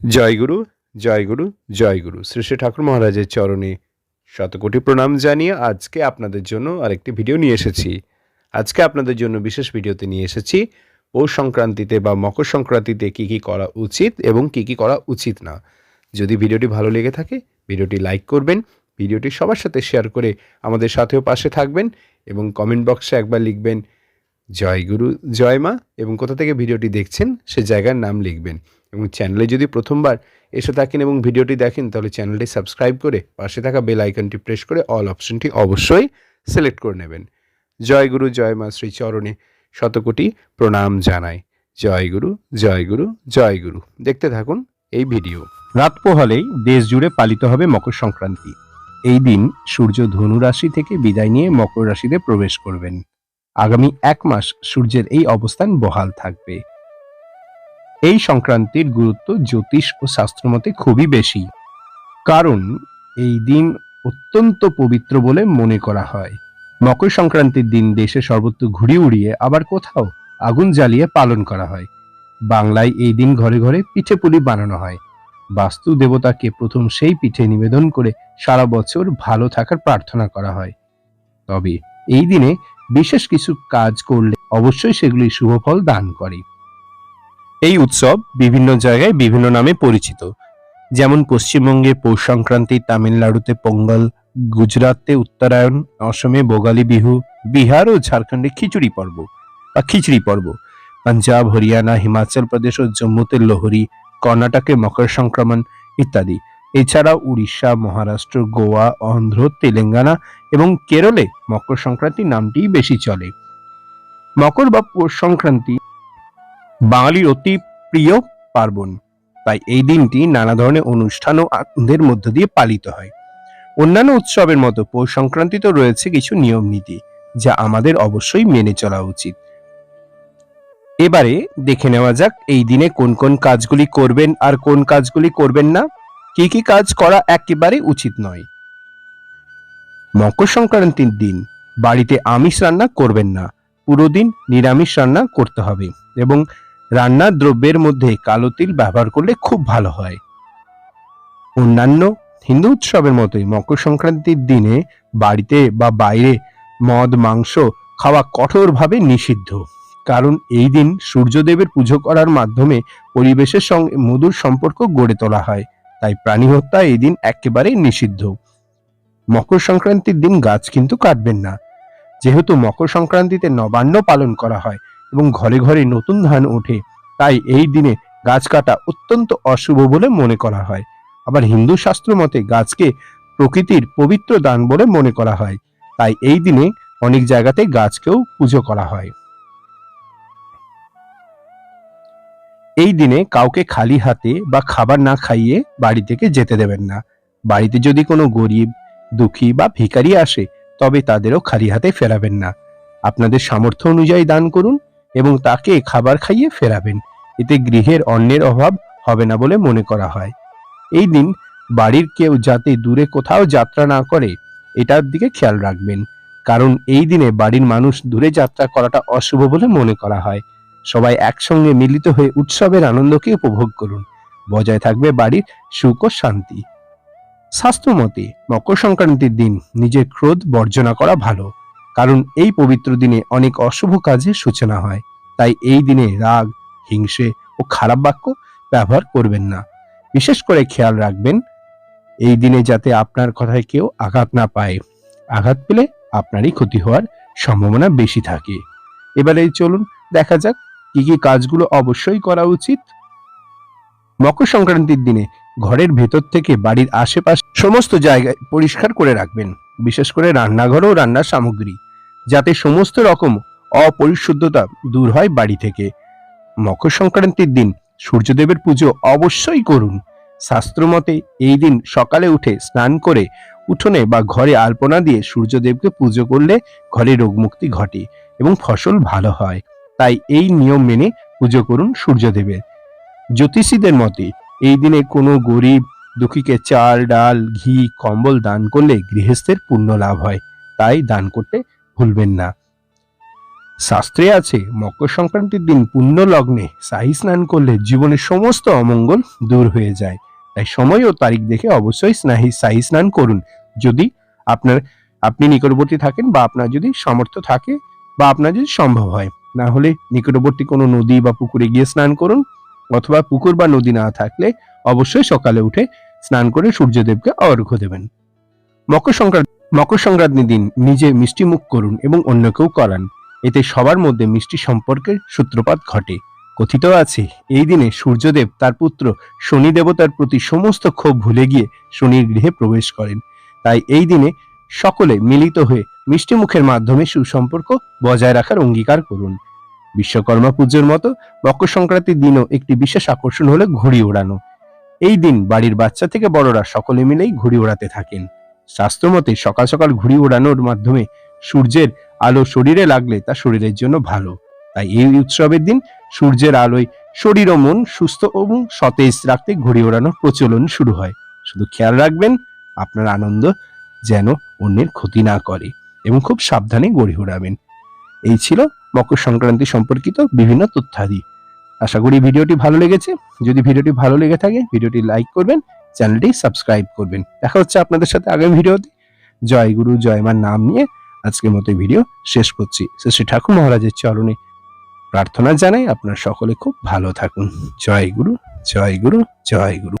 জয়গুরু জয়গুরু জয়গুরু শ্রী শ্রী ঠাকুর মহারাজের চরণে শতকোটি প্রণাম জানিয়ে আজকে আপনাদের জন্য আরেকটি ভিডিও নিয়ে এসেছি। আজকে আপনাদের জন্য বিশেষ ভিডিওতে নিয়ে এসেছি, পৌষ সংক্রান্তিতে বা মকর সংক্রান্তিতে কী কী করা উচিত এবং কী কী করা উচিত না। যদি ভিডিওটি ভালো লেগে থাকে, ভিডিওটি লাইক করবেন, ভিডিওটি সবার সাথে শেয়ার করে আমাদের সাথেও পাশে থাকবেন এবং কমেন্ট বক্সে একবার লিখবেন, জয় গুরু, জয় মা এবং কোথা থেকে ভিডিওটি দেখছেন সে জায়গার নাম লিখবেন। এবং চ্যানেলে যদি প্রথমবার এসে থাকেন এবং ভিডিওটি দেখেন, তাহলে চ্যানেলটি সাবস্ক্রাইব করে পাশে থাকা বেল আইকনটি প্রেস করে অল অপশনটি অবশ্যই সিলেক্ট করে নেবেন। জয় গুরু, জয় মা শ্রী চরণে শতকোটি প্রণাম জানাই। জয় গুরু জয় গুরু জয় গুরু। দেখতে থাকুন এই ভিডিও। রাত পোহালেই দেশ জুড়ে পালিত হবে মকর সংক্রান্তি। এই দিন সূর্য ধনু রাশি থেকে বিদায় নিয়ে মকর রাশিতে প্রবেশ করবেন। আগামী এক মাস সূর্যের এই অবস্থান বহাল থাকবে। এই সংক্রান্তির গুরুত্ব জ্যোতিষ ও শাস্ত্রমতে খুবই বেশি। কারণ এই দিন অত্যন্ত পবিত্র বলে মনে করা হয়। মকর সংক্রান্তির দিন দেশে সর্বত্র ঘুড়ি উড়িয়ে আবার কোথাও আগুন জ্বালিয়ে পালন করা হয়। বাংলায় এই দিন ঘরে ঘরে পিঠে পুলি বানানো হয়। বাস্তু দেবতাকে প্রথম সেই পিঠে নিবেদন করে সারা বছর ভালো থাকার প্রার্থনা করা হয়। তবে এই দিনে বিশেষ কিছু কাজ করলে অবশ্যই সেগুলি শুভফল দান করে। এই উৎসব বিভিন্ন জায়গায় বিভিন্ন নামে পরিচিত। যেমন পশ্চিমবঙ্গে পৌষ সংক্রান্তি, তামিলনাড়ুতে পোঙ্গল, গুজরাতে উত্তরায়ণ, অসমে বোগালি বিহু, বিহার ও ঝাড়খণ্ডে খিচুড়ি পর্ব বা খিচড়ি পর্ব। পাঞ্জাব, হরিয়ানা, হিমাচল প্রদেশ ও জম্মুতে লোহরি, কর্ণাটকে মকর সংক্রমণ ইত্যাদি। এছাড়াও উড়িষ্যা, মহারাষ্ট্র, গোয়া, অন্ধ্র, তেলেঙ্গানা এবং কেরলে মকর সংক্রান্তি নামটিই বেশি চলে। মকর বা পৌষ সংক্রান্তি বাঙালির অতি প্রিয় পার্বণ। তাই এই দিনটি নানা ধরনের অনুষ্ঠান ও আনন্দের মধ্য দিয়ে পালিত হয়। অন্যান্য উৎসবের মতো পৌষ সংক্রান্তিতে রয়েছে কিছু নিয়ম নীতি যা আমাদের অবশ্যই মেনে চলা উচিত। এবারে দেখে নেওয়া যাক, এই দিনে কোন কোন কাজগুলি করবেন আর কোন কাজগুলি করবেন না, কি কি কাজ করা একেবারে উচিত নয়। মকর সংক্রান্তির দিন, বাড়িতে আমিষ রান্না করবেন না, পুরো দিন নিরামিষ রান্না করতে হবে এবং রান্নার দ্রব্যের মধ্যে কালো তিল ব্যবহার করলে খুব ভালো হয়। অন্যান্য হিন্দু উৎসবের মতোই মকর সংক্রান্তির দিনে বাড়িতে বা বাইরে মদ, মাংস খাওয়া কঠোরভাবে নিষিদ্ধ। কারণ এই দিন সূর্যদেবের পুজো করার মাধ্যমে পরিবেশের সঙ্গে মধুর সম্পর্ক গড়ে তোলা হয়। তাই প্রাণী হত্যা এই দিন একেবারেই নিষিদ্ধ। মকর সংক্রান্তির দিন গাছ কিন্তু কাটবেন না। যেহেতু মকর সংক্রান্তিতে নবান্ন পালন করা হয় এবং ঘরে ঘরে নতুন ধান ওঠে, তাই এই দিনে গাছ কাটা অত্যন্ত অশুভ বলে মনে করা হয়। আবার হিন্দু শাস্ত্র মতে গাছকে প্রকৃতির পবিত্র দান বলে মনে করা হয়, তাই এই দিনে অনেক জায়গাতে গাছকেও পুজো করা হয়। এই দিনে কাউকে খালি হাতে বা খাবার না খাইয়ে বাড়ি থেকে যেতে দেবেন না। বাড়িতে যদি কোনো গরিব, দুঃখী বা ভিখারি আসে, তবে তাদেরও খালি হাতে ফেরাবেন না। আপনাদের সামর্থ্য অনুযায়ী দান করুন এবং তাকে খাবার খাইয়ে ফেরাবেন। এতে গৃহের অন্যের অভাব হবে না বলে মনে করা হয়। এই দিন বাড়ির কেউ যাতে দূরে কোথাও যাত্রা না করে, এটার দিকে খেয়াল রাখবেন। কারণ এই দিনে বাড়ির মানুষ দূরে যাত্রা করাটা অশুভ বলে মনে করা হয়। সবাই একসঙ্গে মিলিত হয়ে উৎসবের আনন্দকে উপভোগ করুন। বজায় থাকবে বাড়ির সুখ ও শান্তি। স্বাস্থ্যমতে মকর সংক্রান্তির দিন নিজের ক্রোধ বর্জনা করা ভালো। কারণ এই পবিত্র দিনে অনেক অশুভ কাজের সূচনা হয়। তাই এই দিনে রাগ, হিংসে ও খারাপ বাক্য ব্যবহার করবেন না। বিশেষ করে খেয়াল রাখবেন, এই দিনে যাতে আপনার কথায় কেউ আঘাত না পায়। আঘাত পেলে আপনারই ক্ষতি হওয়ার সম্ভাবনা বেশি থাকে। এবারে চলুন দেখা যাক কি কি কাজগুলো অবশ্যই করা উচিত। মকর সংক্রান্তির দিনে ঘরের ভেতর থেকে বাড়ির আশেপাশে সমস্ত জায়গায় পরিষ্কার করে রাখবেন। বিশেষ করে রান্নাঘর ও রান্নার সামগ্রী। যাতে সমস্ত রকম অপরিশুদ্ধতা দূর হয় বাড়ি থেকে। মকর সংক্রান্তির দিন সূর্যদেবের পুজো অবশ্যই করুন। শাস্ত্রমতে এই দিন সকালে উঠে স্নান করে উঠোনে বা ঘরে আলপনা দিয়ে সূর্যদেবকে পুজো করলে ঘরে রোগমুক্তি ঘটে এবং ফসল ভালো হয়। তাই এই নিয়ম মেনে পুজো করুন সূর্যদেবের। জ্যোতিষীদের মতে এই দিনে কোনো গরিব দুঃখীকে চাল, ডাল, ঘি, কম্বল দান করলে গৃহস্থের পুণ্য লাভ হয়। তাই দান করতে ভুলবেন না। শাস্ত্রে আছে মকর সংক্রান্তির দিন পুণ্য লগ্নে শাহী স্নান করলে জীবনের সমস্ত অমঙ্গল দূর হয়ে যায়। তাই সময় ও তারিখ দেখে অবশ্যই স্নাহি, শাহী স্নান করুন। যদি আপনার, আপনি নিকটবর্তী থাকেন বা আপনার যদি সামর্থ্য থাকে বা আপনার যদি সম্ভব হয়। না হলে নিকটবর্তী কোনো নদী বা পুকুরে গিয়ে স্নান করুন অথবা পুকুর বা নদী না থাকলে অবশ্যই সকালে উঠে স্নান করে সূর্যদেবকে অর্ঘ্য দেবেন। মকর সংক্রান্তি মকর সংক্রান্তির দিন নিজে মিষ্টি মুখ করুন এবং অন্যকেও করান। এতে সবার মধ্যে মিষ্টি সম্পর্কের সূত্রপাত ঘটে। কথিত আছে, এই দিনে সূর্যদেব তার পুত্র শনি দেবতার প্রতি সমস্ত ক্ষোভ ভুলে গিয়ে শনির গৃহে প্রবেশ করেন। তাই এই দিনে সকলে মিলিত হয়ে মিষ্টি মুখের মাধ্যমে সুসম্পর্ক বজায় রাখার অঙ্গীকার করুন। বিশ্বকর্মা পুজোর মতো মকর সংক্রান্তির দিনও একটি বিশেষ আকর্ষণ হলো ঘুড়ি ওড়ানো। এই দিন বাড়ির বাচ্চা থেকে বড়রা সকলে মিলেই ঘুড়ি ওড়াতে থাকেন। শাস্ত্রমতে সকাল সকাল ঘুড়ি ওড়ানোর মাধ্যমে সূর্যের আলো শরীরে লাগলে তা শরীরের জন্য ভালো। তাই এই উৎসবের দিন সূর্যের আলোয় শরীর ও মন সুস্থ এবং সতেজ রাখতে ঘুড়ি ওড়ানোর প্রচলন শুরু হয়। শুধু খেয়াল রাখবেন, আপনার আনন্দ যেন অন্যের ক্ষতি না করে এবং খুব সাবধানে ঘুড়ি ওড়াবেন। এই ছিল মকর সংক্রান্তি সম্পর্কিত বিভিন্ন তথ্যাদি। আশা করি ভিডিওটি ভালো লেগেছে। যদি ভিডিওটি ভালো লেগে থাকে, ভিডিওটি লাইক করবেন চ্যানেলটি সাবস্ক্রাইব করবেন। দেখা হচ্ছে আপনাদের সাথে আগামী ভিডিওতে। জয় গুরু, জয় নাম নিয়ে আজকের মতো ভিডিও শেষ করছি। শ্রী ঠাকুর মহারাজের চরণে প্রার্থনা জানাই আপনারা সকলে খুব ভালো থাকুন। জয় গুরু জয় গুরু জয় গুরু।